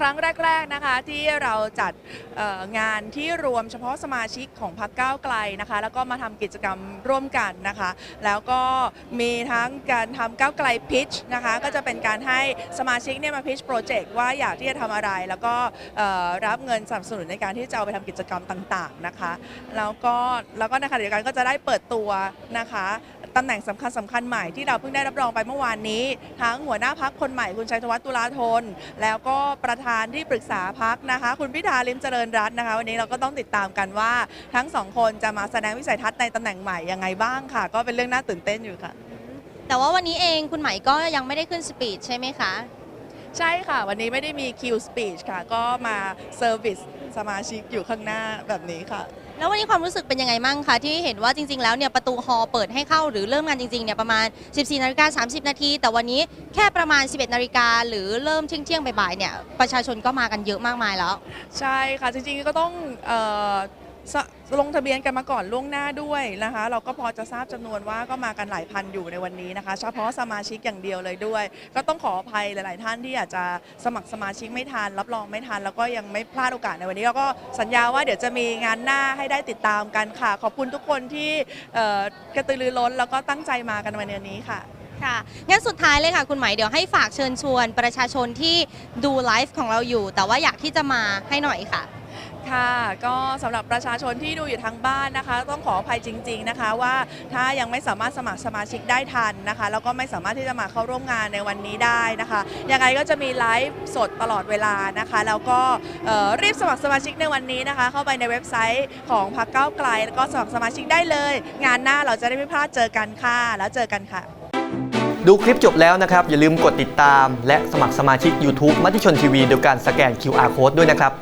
ครั้งแรก ๆนะคะ ที่เราจัดงานที่รวมเฉพาะสมาชิกของพรรคก้าวไกลนะคะ แล้วก็มาทำกิจกรรมร่วมกันนะคะ แล้วก็มีทั้งการทำก้าวไกลพิชนะคะก็จะเป็นการให้สมาชิกเนี่ยมาพิชโปรเจกต์ว่าอยากที่จะทำอะไร แล้วก็รับเงินสนับสนุนในการที่จะเอาไปทำกิจกรรมต่างๆนะคะ แล้วก็แล้วก็ในขณะเดียวกันก็จะได้เปิดตัวนะคะ ตำแหน่งสำคัญสำคัญใหม่ที่เราเพิ่งได้รับรองไปเมื่อวานนี้ ทั้งหัวหน้าพักคนใหม่คุณชัยธวัฒน์ตุลาธน แล้วก็ประธานที่ปรึกษาพักนะคะ คุณพิธาลิมเจริญรัตน์นะคะ วันนี้เราก็ต้องติดตามกันว่าทั้งสองคนจะมาแสดงวิสัยทัศน์ในตำแหน่งใหม่ยังไงบ้างค่ะ ก็เป็นเรื่องน่าตื่นเต้นอยู่ค่ะ แต่ว่าวันนี้เองคุณไหมก็ยังไม่ได้ขึ้นสปีดใช่ไหมคะใช่ค่ะ วันนี้ไม่ได้มีคิวสปีชค่ะ ก็มาเซอร์วิสสมาชิกอยู่ข้างหน้าแบบนี้ค่ะ แล้ววันนี้ความรู้สึกเป็นยังไงมั่งคะที่เห็นว่าจริง ๆ แล้วเนี่ยประตูฮอเปิดให้เข้าหรือเริ่มงานจริงๆเนี่ยประมาณ 14นาฬิกา30 นาที แต่วันนี้แค่ประมาณ 11นาฬิกาหรือเริ่มเที่ยงๆบ่ายๆเนี่ยประชาชนก็มากันเยอะมากมายแล้ว ใช่ค่ะจริงๆก็ต้องเอ่อ สลงทะเบียนกันมาก่อนล่วงหน้าด้วยนะคะ เราก็พอจะทราบจำนวนว่าก็มากันหลายพันอยู่ในวันนี้นะคะ เฉพาะสมาชิกอย่างเดียวเลยด้วย ก็ต้องขออภัยหลาย ๆ ท่านที่อาจจะสมัครสมาชิกไม่ทันรับรองไม่ทันแล้วก็ยังไม่พลาดโอกาสในวันนี้เราก็สัญญาว่าเดี๋ยวจะมีงานหน้าให้ได้ติดตามกันค่ะ ขอบคุณทุกคนที่กระตือรือร้นแล้วก็ตั้งใจมากันวันนี้ค่ะค่ะงั้นสุดท้ายเลยค่ะ คุณหมายเดี๋ยวให้ฝากเชิญชวนประชาชนที่ดูไลฟ์ของเราอยู่ แต่ว่าอยากที่จะมาให้หน่อยค่ะ ค่ะ ก็สำหรับประชาชนที่ดูอยู่ทางบ้านนะคะ ต้องขออภัยจริง ๆนะคะ ว่าถ้ายังไม่สามารถสมัครสมาชิกได้ทันนะคะ แล้วก็ไม่สามารถที่จะมาเข้าร่วมงานในวันนี้ได้นะคะยังไงก็จะมีไลฟ์สดตลอดเวลานะคะ แล้วก็รีบสมัครสมาชิกในวันนี้นะคะ เข้าไปในเว็บไซต์ของพรรคก้าวไกล แล้วก็สมัครสมาชิกได้เลย งานหน้าเราจะได้ไม่พลาดเจอกันค่ะ แล้วเจอกันค่ะดูคลิปจบแล้วนะครับ อย่าลืมกดติดตาม และสมัครสมาชิก YouTube มติชนทีวีโดยการสแกน QR Code ด้วยนะครับ